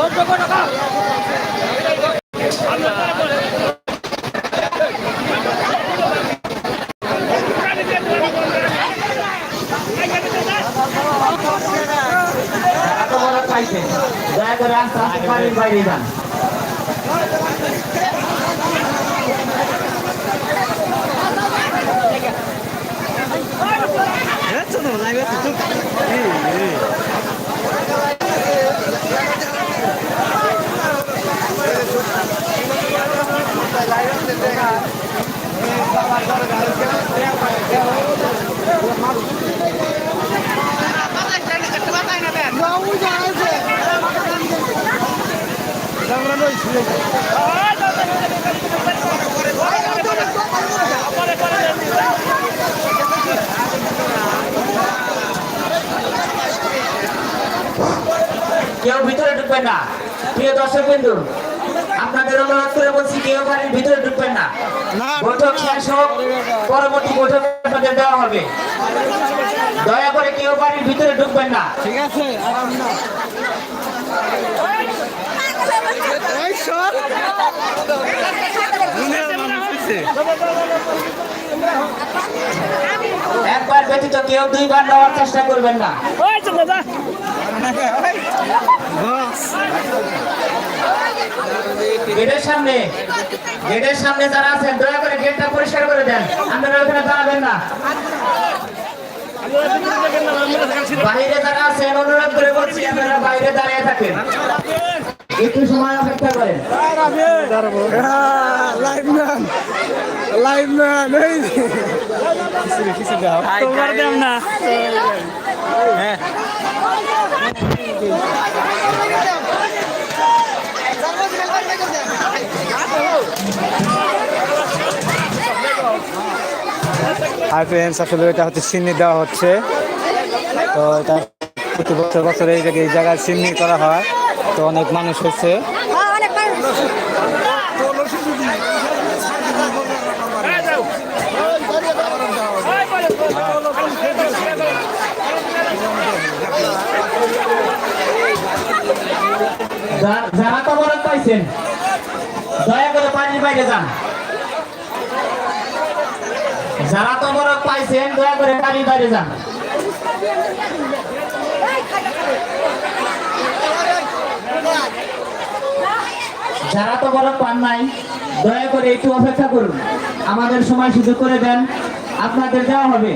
আস্তে বাড়ির বাইরে যান কেউ ভিতরে ঢুকবেন না। প্রিয় দর্শক বিন্দু আপনাদের অনুরোধ করে বলছি কেউ বাড়ির ভিতরে ঢুকবেন না। বৈঠক শেষ হোক পরবর্তী বৈঠক আপনাদের দেওয়া হবে। দয়া করে কেউ বাড়ির ভিতরে ঢুকবেন না। ঠিক আছে। একবার ব্যতীত কেউ দুইবার নেওয়ার চেষ্টা করবেন না। বস। গেটের সামনে গেটের সামনে যারা আছেন দয়া করে গেটটা পরিষ্কার করে দেন। আপনারা ওখানে দাঁড়াবেন না। বাইরে যারা আছেন অনুরোধ করে বলছি আপনারা বাইরে দাঁড়িয়ে থাকেন। একটু সময় অপেক্ষা করেন। লাইভ ম্যান লাইভ ম্যান এই কিছু কিছু দাও তোমার দেব না। হ্যাঁ। হাই ফ্রেন্ডস আসলে এটা হচ্ছে চিনি দেওয়া হচ্ছে। তো এটা প্রতি বছর বছর এই জায়গায় এই জায়গায় চিনি করা হয়। তো অনেক মানুষ হচ্ছে। যারা তবরক পাইছেন দয়া করে বাড়ির বাইরে যান। যারা তো তবরক পাইছেন, দয়া করে গাড়ি বাইরে যান। যারা তো তবরক পান নাই, দয়া করে একটু অপেক্ষা করুন। আমাদের সময় সুযোগ করে দেন। আপনাদের দেওয়া হবে।